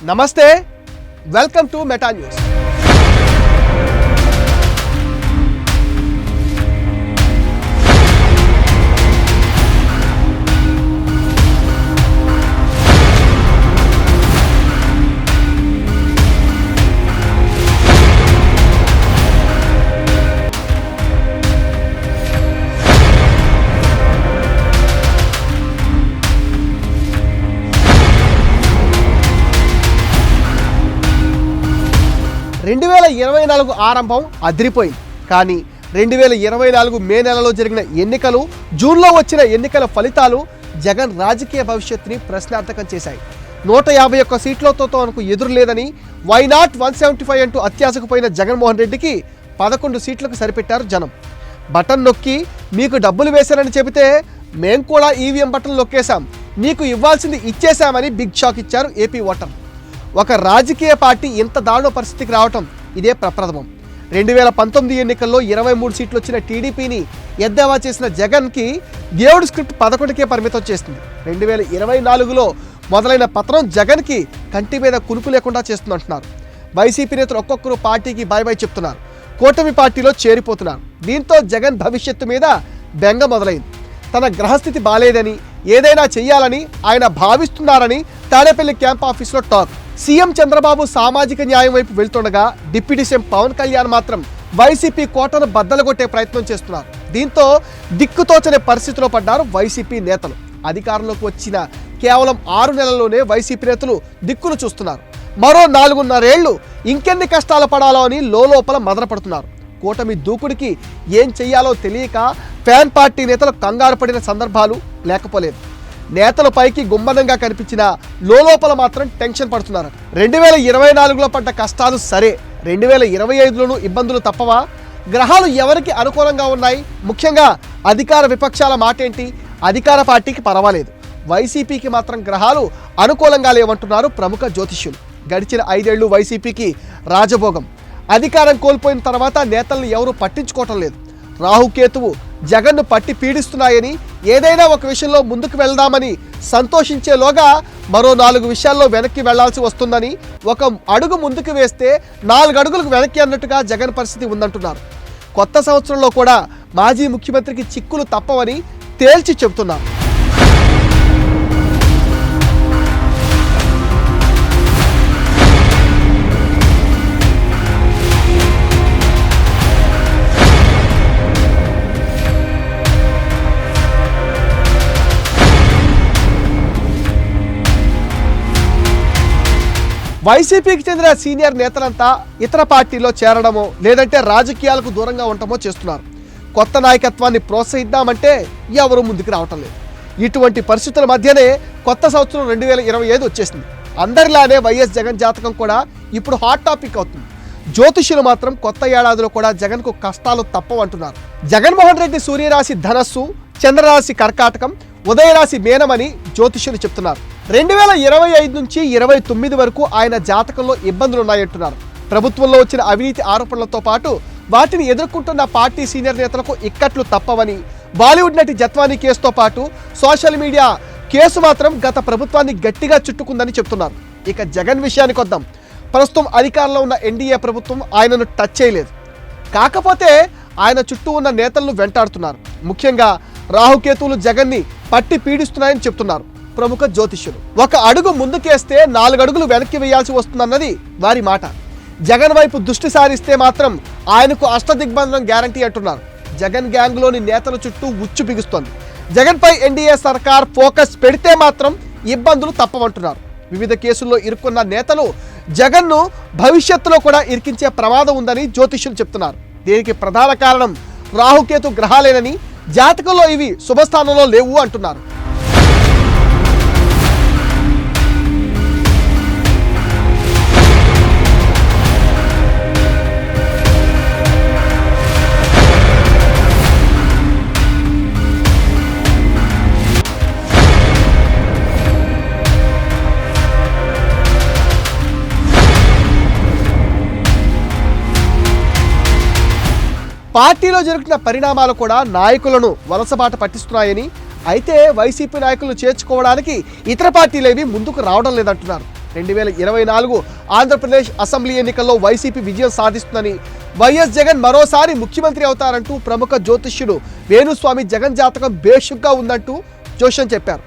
నమస్తే welcome to meta news రెండు వేల ఇరవై నాలుగు ఆరంభం అదిరిపోయింది. కానీ రెండు వేల ఇరవై నాలుగు మే నెలలో జరిగిన ఎన్నికలు జూన్లో వచ్చిన ఎన్నికల ఫలితాలు జగన్ రాజకీయ భవిష్యత్తుని ప్రశ్నార్థకం చేశాయి. నూట యాభై ఒక్క సీట్లతో తనకు ఎదురు లేదని why not one seventy five అంటూ అత్యాశకు పోయిన జగన్మోహన్ రెడ్డికి పదకొండు సీట్లకు సరిపెట్టారు జనం. బటన్ నొక్కి మీకు డబ్బులు వేశారని చెబితే మేం కూడా ఈవీఎం బటన్ నొక్కేశాం. మీకు ఇవ్వాల్సింది ఇచ్చేశామని బిగ్ షాక్ ఇచ్చారు ఏపీ ఓటర్. ఒక రాజకీయ పార్టీ ఇంత దారుణ పరిస్థితికి రావటం ఇదే ప్రప్రథమం రెండు వేల పంతొమ్మిది ఎన్నికల్లో ఇరవై మూడు సీట్లు వచ్చిన టీడీపీని ఎద్దేవా చేసిన జగన్కి దేవుడు స్క్రిప్ట్ పదకొండుకే పరిమితం చేస్తుంది. రెండు వేల ఇరవై నాలుగులో మొదలైన పత్రం జగన్కి కంటి మీద కునుకు లేకుండా చేస్తుందంటున్నారు. వైసీపీ నేతలు ఒక్కొక్కరు పార్టీకి బాయ్ బాయ్ చెప్తున్నారు. కూటమి పార్టీలో చేరిపోతున్నారు. దీంతో జగన్ భవిష్యత్తు మీద బెంగ మొదలైంది. తన గ్రహస్థితి బాలేదని ఏదైనా చేయాలని ఆయన భావిస్తున్నారని తాడేపల్లి క్యాంప్ ఆఫీస్లో టాక్. సీఎం చంద్రబాబు సామాజిక న్యాయం వైపు వెళ్తుండగా డిప్యూటీ సీఎం పవన్ కళ్యాణ్ మాత్రం వైసీపీ కోటను బద్దలగొట్టే ప్రయత్నం చేస్తున్నారు. దీంతో దిక్కుతోచనే పరిస్థితిలో పడ్డారు వైసీపీ నేతలు. అధికారంలోకి వచ్చిన కేవలం ఆరు నెలల్లోనే వైసీపీ నేతలు దిక్కును చూస్తున్నారు. మరో నాలుగున్నరేళ్ళు ఇంకెన్ని కష్టాలు పడాలో అని లోపల మదనపడుతున్నారు. కూటమి దూకుడికి ఏం చెయ్యాలో తెలియక ఫ్యాన్ పార్టీ నేతలు కంగారు పడిన సందర్భాలు లేకపోలేదు. నేతల పైకి గుమ్మనంగా కనిపించిన లోపల మాత్రం టెన్షన్ పడుతున్నారు రెండు వేల ఇరవై నాలుగులో పడ్డ కష్టాలు సరే రెండు వేల ఇరవై ఐదులోనూ ఇబ్బందులు తప్పవా? గ్రహాలు ఎవరికి అనుకూలంగా ఉన్నాయి? ముఖ్యంగా అధికార విపక్షాల మాట ఏంటి అధికార పార్టీకి పర్వాలేదు. వైసీపీకి మాత్రం గ్రహాలు అనుకూలంగా లేవంటున్నారు ప్రముఖ జ్యోతిష్యులు. గడిచిన ఐదేళ్ళు వైసీపీకి రాజభోగం. అధికారం కోల్పోయిన తర్వాత నేతల్ని ఎవరూ పట్టించుకోవటం లేదు. రాహుకేతువు జగన్ను పట్టి పీడిస్తున్నాయని ఏదైనా ఒక విషయంలో ముందుకు వెళ్దామని సంతోషించేలోగా మరో నాలుగు విషయాల్లో వెనక్కి వెళ్ళాల్సి వస్తుందని ఒక అడుగు ముందుకు వేస్తే నాలుగు అడుగులకు వెనక్కి అన్నట్టుగా జగన్ పరిస్థితి ఉందంటున్నారు. కొత్త సంవత్సరంలో కూడా మాజీ ముఖ్యమంత్రికి చిక్కులు తప్పవని తేల్చి చెబుతున్నారు. వైసీపీకి చెందిన సీనియర్ నేతలంతా ఇతర పార్టీలో చేరడమో లేదంటే రాజకీయాలకు దూరంగా ఉండటమో చేస్తున్నారు. కొత్త నాయకత్వాన్ని ప్రోత్సహిద్దామంటే ఎవరూ ముందుకు రావటం లేదు. ఇటువంటి పరిస్థితుల మధ్యనే కొత్త సంవత్సరం రెండు వేల ఇరవై ఐదు వచ్చేసింది. అందరిలానే వైఎస్ జగన్ జాతకం కూడా ఇప్పుడు హాట్ టాపిక్ అవుతుంది. జ్యోతిష్యులు మాత్రం కొత్త ఏడాదిలో కూడా జగన్కు కష్టాలు తప్పవంటున్నారు. జగన్మోహన్ రెడ్డి సూర్యరాశి ధనస్సు చంద్రరాశి కర్కాటకం ఉదయరాశి మేనమని జ్యోతిష్యులు చెప్తున్నారు. రెండు వేల ఇరవై ఐదు నుంచి ఇరవై తొమ్మిది వరకు ఆయన జాతకంలో ఇబ్బందులు ఉన్నాయంటున్నారు ప్రభుత్వంలో వచ్చిన అవినీతి ఆరోపణలతో పాటు వాటిని ఎదుర్కొంటున్న పార్టీ సీనియర్ నేతలకు ఇక్కట్లు తప్పవని బాలీవుడ్ నటి జత్వాని కేసుతో పాటు సోషల్ మీడియా కేసు మాత్రం గత ప్రభుత్వాన్ని గట్టిగా చుట్టుకుందని చెప్తున్నారు. ఇక జగన్ విషయానికి వద్దాం. ప్రస్తుతం అధికారంలో ఉన్న ఎన్డీఏ ప్రభుత్వం ఆయనను టచ్ చేయలేదు. కాకపోతే ఆయన చుట్టూ ఉన్న నేతలను వెంటాడుతున్నారు. ముఖ్యంగా రాహుకేతువులు జగన్ని పట్టి పీడిస్తున్నాయని చెప్తున్నారు ప్రముఖ జ్యోతిష్యులు. ఒక అడుగు ముందుకేస్తే నాలుగు అడుగులు వెనక్కి వేయాల్సి వస్తుందన్నది వారి మాట. జగన్ వైపు దృష్టి సారిస్తే మాత్రం ఆయనకు అష్టదిగ్బంధనం గ్యారంటీ అంటున్నారు. జగన్ గ్యాంగ్లోని నేతల చుట్టూ ఉచ్చు బిగుస్తోంది. జగన్పై ఎన్డీఏ సర్కార్ ఫోకస్ పెడితే మాత్రం ఇబ్బందులు తప్పవంటున్నారు. వివిధ కేసుల్లో ఇరుక్కున్న నేతలు జగన్ను భవిష్యత్తులో కూడా ఇరికించే ప్రమాదం ఉందని జ్యోతిష్యులు చెప్తున్నారు. దీనికి ప్రధాన కారణం రాహుకేతు గ్రహాలేనని జాతకంలో ఇవి శుభస్థానంలో లేవు అంటున్నారు. పార్టీలో జరుగుతున్న పరిణామాలు కూడా నాయకులను వలసబాట పట్టిస్తున్నాయని అయితే వైసీపీ నాయకులను చేర్చుకోవడానికి ఇతర పార్టీలేవి ముందుకు రావడం లేదంటున్నారు. రెండు వేల ఇరవై నాలుగు ఆంధ్రప్రదేశ్ అసెంబ్లీ ఎన్నికల్లో వైసీపీ విజయం సాధిస్తుందని వైఎస్ జగన్ మరోసారి ముఖ్యమంత్రి అవుతారంటూ ప్రముఖ జ్యోతిష్యుడు వేణుస్వామి జగన్ జాతకం బేషుగ్గా ఉందంటూ జోష్యం చెప్పారు.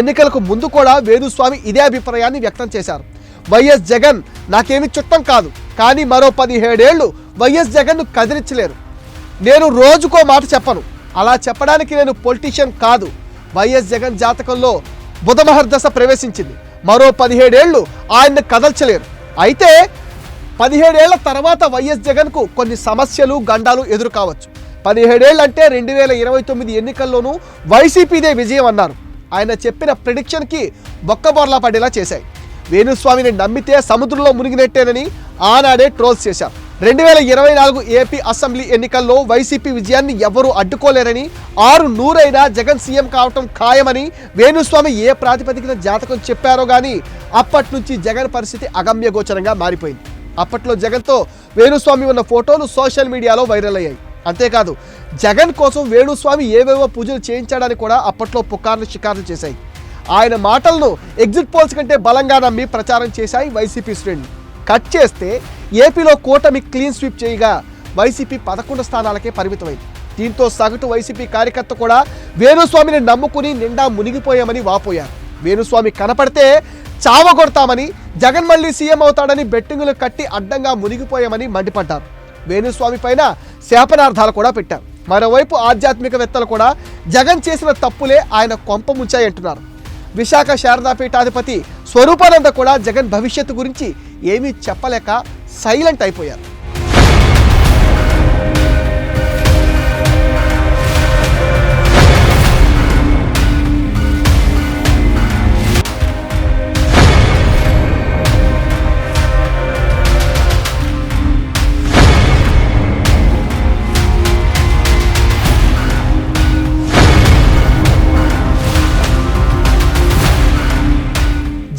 ఎన్నికలకు ముందు కూడా వేణుస్వామి ఇదే అభిప్రాయాన్ని వ్యక్తం చేశారు. వైఎస్ జగన్ నాకేమి చుట్టం కాదు కానీ మరో పదిహేడేళ్ళు వైఎస్ జగన్ను కదిలించలేరు. నేను రోజుకో మాట చెప్పను. అలా చెప్పడానికి నేను పొలిటీషియన్ కాదు. వైఎస్ జగన్ జాతకంలో బుధమహర్దశ ప్రవేశించింది. మరో పదిహేడేళ్ళు ఆయన్ని కదల్చలేరు. అయితే పదిహేడేళ్ళ తర్వాత వైఎస్ జగన్కు కొన్ని సమస్యలు గండాలు ఎదురు కావచ్చు. పదిహేడేళ్ళు అంటే రెండు వేల ఇరవై తొమ్మిది ఎన్నికల్లోనూ వైసీపీదే విజయం అన్నారు. ఆయన చెప్పిన ప్రిడిక్షన్కి బొక్కబోర్లా పడేలా చేశాయి. వేణుస్వామిని నమ్మితే సముద్రంలో మునిగినట్టేనని ఆనాడే ట్రోల్స్ చేశారు. రెండు వేల ఇరవై నాలుగు ఏపీ అసెంబ్లీ ఎన్నికల్లో వైసీపీ విజయాన్ని ఎవరూ అడ్డుకోలేరని ఆరు నూరైనా జగన్ సీఎం కావటం ఖాయమని వేణుస్వామి ఏ ప్రాతిపదికన జాతకం చెప్పారో కానీ అప్పటి నుంచి జగన్ పరిస్థితి అగమ్యగోచరంగా మారిపోయింది. అప్పట్లో జగన్తో వేణుస్వామి ఉన్న ఫోటోలు సోషల్ మీడియాలో వైరల్ అయ్యాయి. అంతేకాదు జగన్ కోసం వేణుస్వామి ఏవేవో పూజలు చేయించాడని కూడా అప్పట్లో పుకార్లు షికార్లు చేశాయి. ఆయన మాటలను ఎగ్జిట్ పోల్స్ కంటే బలంగా నమ్మి ప్రచారం చేశాయి వైసీపీ శ్రేణులు. కట్ చేస్తే ఏపీలో కూటమి క్లీన్ స్వీప్ చేయగా వైసీపీ పదకొండు స్థానాలకే పరిమితమైంది. దీంతో సగటు వైసీపీ కార్యకర్త కూడా వేణుస్వామిని నమ్ముకుని నిండా మునిగిపోయామని వాపోయారు. వేణుస్వామి కనపడితే చావగొడతామని జగన్ మళ్ళీ సీఎం అవుతాడని బెట్టింగులు కట్టి అడ్డంగా మునిగిపోయామని మండిపడ్డారు. వేణుస్వామి పైన శాపనార్థాలు కూడా పెట్టారు. మరోవైపు ఆధ్యాత్మికవేత్తలు కూడా జగన్ చేసిన తప్పులే ఆయన కొంప ముంచాయంటున్నారు. విశాఖ శారదాపీఠాధిపతి స్వరూపానంద కూడా జగన్ భవిష్యత్తు గురించి ఏమీ చెప్పలేక సైలెంట్ అయిపోయారు.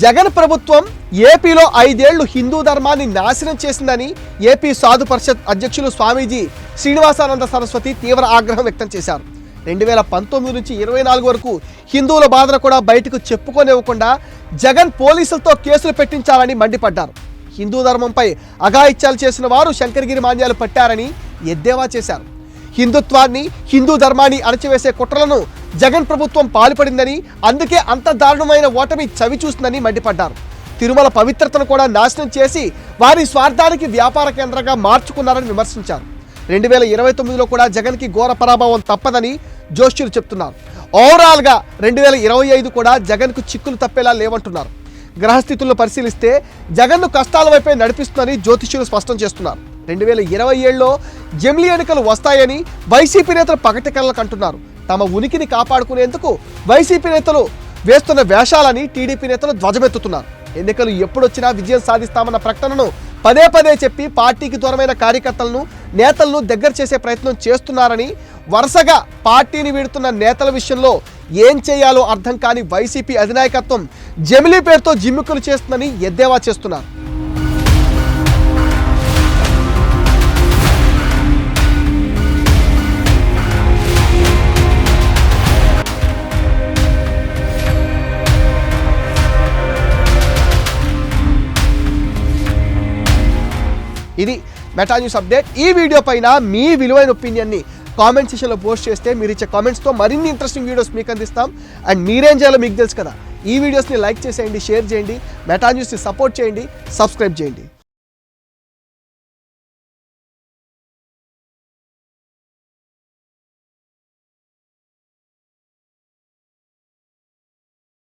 జగన్ ప్రభుత్వం ఏపీలో ఐదేళ్ళు హిందూ ధర్మాన్ని నాశనం చేసిందని ఏపీ సాధు పరిషత్ అధ్యక్షులు స్వామీజీ శ్రీనివాసానంద సరస్వతి తీవ్ర ఆగ్రహం వ్యక్తం చేశారు. రెండు వేల పంతొమ్మిది నుంచి ఇరవై నాలుగు వరకు హిందువుల బాధను కూడా బయటకు చెప్పుకోనివ్వకుండా జగన్ పోలీసులతో కేసులు పెట్టించాలని మండిపడ్డారు. హిందూ ధర్మంపై అఘాయిత్యాలు చేసిన వారు శంకరగిరి మాన్యాలు పట్టారని ఎద్దేవా చేశారు. హిందుత్వాన్ని హిందూ ధర్మాన్ని అణచివేసే కుట్రలను జగన్ ప్రభుత్వం పాల్పడిందని అందుకే అంత దారుణమైన ఓటమి చవి చూస్తుందని మండిపడ్డారు. తిరుమల పవిత్రతను కూడా నాశనం చేసి వారి స్వార్థానికి వ్యాపార కేంద్రంగా మార్చుకున్నారని విమర్శించారు. రెండు వేల ఇరవై తొమ్మిదిలో కూడా జగన్కి ఘోర పరాభవం తప్పదని జోష్యులు చెప్తున్నారు. ఓవరాల్గా రెండు వేల ఇరవై ఐదు కూడా జగన్కు చిక్కులు తప్పేలా లేవంటున్నారు. గ్రహస్థితులను పరిశీలిస్తే జగన్ను కష్టాల వైపే నడిపిస్తుందని జ్యోతిష్యులు స్పష్టం చేస్తున్నారు. రెండు వేల ఇరవై ఏడులో జమిలీ ఎన్నికలు వస్తాయని వైసీపీ నేతలు పగటి కళ్ళకు అంటున్నారు. తమ ఉనికిని కాపాడుకునేందుకు వైసీపీ నేతలు వేస్తున్న వేషాలని టీడీపీ నేతలు ధ్వజమెత్తుతున్నారు. ఎన్నికలు ఎప్పుడొచ్చినా విజయం సాధిస్తామన్న ప్రకటనను పదే పదే చెప్పి పార్టీకి దూరమైన కార్యకర్తలను నేతలను దగ్గర చేసే ప్రయత్నం చేస్తున్నారని వరుసగా పార్టీని వీడుతున్న నేతల విషయంలో ఏం చేయాలో అర్థం కాని వైసీపీ అధినాయకత్వం జమిలీ పేరుతో జిమ్మికులు చేస్తుందని ఎద్దేవా చేస్తున్నారు. మెటా న్యూస్ అప్డేట్ ఈ వీడియో పైన మీ విలువైన ఒపీనియన్ని కామెంట్ సెషన్లో పోస్ట్ చేస్తే మీరు ఇచ్చే కామెంట్స్తో మరిన్ని ఇంట్రెస్టింగ్ వీడియోస్ మీకు అందిస్తాం. అండ్ మీరేం చేయాలో మీకు తెలుసు కదా. ఈ వీడియోస్ని లైక్ చేసేయండి షేర్ చేయండి. మెటా న్యూస్ని సపోర్ట్ చేయండి సబ్స్క్రైబ్ చేయండి.